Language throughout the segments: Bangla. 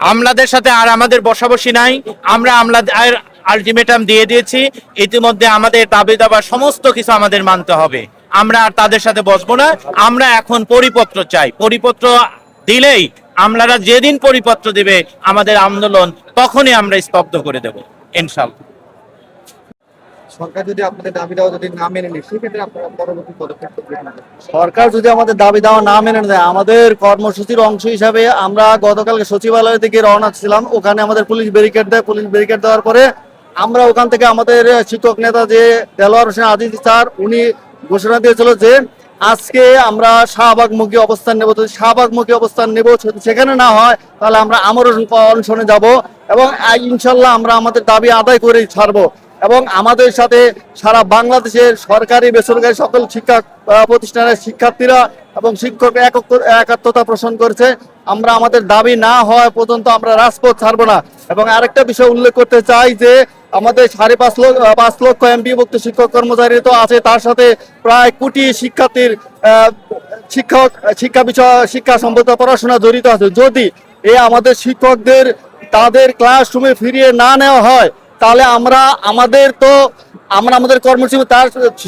আমলাদের সাথে আর আমাদের বসাবসি নাই। আমরা আমলাদের আলটিমেটাম দিয়ে দিয়েছি। ইতিমধ্যে আমাদের দাবি দাবা সমস্ত কিছু আমাদের মানতে হবে। আমরা আর তাদের সাথে বসবো না। আমরা এখন পরিপত্র চাই। পরিপত্র দিলেই আমলারা যেদিন পরিপত্র দিবে, আমাদের আন্দোলন তখনই আমরা স্তব্ধ করে দেব। ইনশাল্লাহ। সরকার যদি আপনাদের দাবি দেওয়া যদি না মেনে নেয়, সেক্ষেত্রে আপনারা পরবর্তী পদক্ষেপ সরকার যদি আমাদের দাবি না মেনে নেয়, আমাদের কর্মসূচির অংশ হিসাবে আমরা গতকালকে সচিবালয় থেকে রওনা ছিলাম। ওখানে আমাদের পুলিশ ব্যারিকেড দেয়, পুলিশ ব্যারিকেড দেওয়ার পরে আমরা ওখান থেকে আমাদের শিক্ষক নেতা যে দেলোয়ার হোসেন স্যার, উনি ঘোষণা দিয়েছিল যে আজকে আমরা শাহবাগমুখী অবস্থান নেব। যদি শাহবাগমুখী অবস্থান নেব সেখানে না হয়, তাহলে আমরা আমর অনশনে যাব এবং ইনশাল্লাহ আমরা আমাদের দাবি আদায় করেই ছাড়বো। এবং আমাদের সাথে সারা বাংলাদেশের সরকারি, বেসরকারি সকল শিক্ষা প্রতিষ্ঠানের শিক্ষার্থীরা এবং শিক্ষক একাত্মতা পোষণ করেছে। আমরা আমাদের দাবি না হওয়া পর্যন্ত আমরা রাজপথ ছাড়বো না। এবং আরেকটা বিষয় উল্লেখ করতে চাই যে, আমাদের সাড়ে পাঁচ লক্ষ পাঁচ লক্ষ এমপিভুক্ত শিক্ষক কর্মচারী তো আছে। তার সাথে প্রায় কোটি শিক্ষার্থীর শিক্ষক, শিক্ষা বিষয়, শিক্ষা সম্পর্কিত পড়াশোনা জড়িত আছে। যদি এ আমাদের শিক্ষকদের, তাদের ক্লাসরুমে ফিরিয়ে না নেওয়া হয় তাহলে আমরা আমাদের তো, আমরা আমাদের কর্মসূচি, তার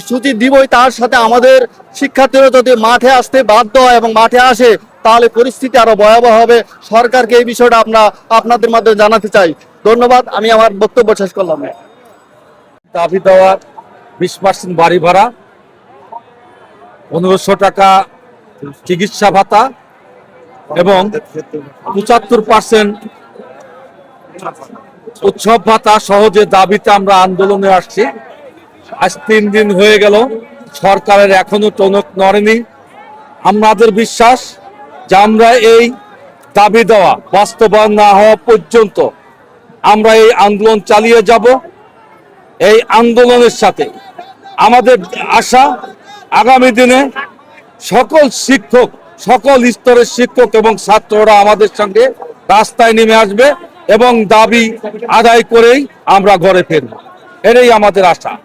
সূচি দিবই, তার সাথে আমাদের শিক্ষার্থীরা যদি মাঠে আসতে বাধ্য হয় এবং মাঠে আসে, তাহলে পরিস্থিতি আরও ভয়াবহ হবে। সরকারকে এই বিষয়টা আমরা আপনাদের মাধ্যমে জানাতে চাই। ধন্যবাদ, আমি আমার বক্তব্য শেষ করলাম। দাবি দেওয়ার বিশ পার্সেন্ট বাড়ি ভাড়া, পনেরোশো টাকা চিকিৎসা ভাতা এবং পঁচাত্তর পার্সেন্ট উৎসব ভাতা সহজে দাবিতে আমরা আন্দোলনে আসছি। আজ তিন দিন হয়ে গেল, সরকারের এখনও টনক নড়েনি। আমাদের বিশ্বাস যে আমরা এই দাবি দেওয়া বাস্তবায়ন না হওয়া পর্যন্ত আমরা এই আন্দোলন চালিয়ে যাব। এই আন্দোলনের সাথে আমাদের আশা আগামী দিনে সকল শিক্ষক, সকল স্তরের শিক্ষক এবং ছাত্ররা আমাদের সঙ্গে রাস্তায় নেমে আসবে। এবং দাবি আদায় করেই আমরা ঘরে ফিরব। এটাই আমাদের আশা।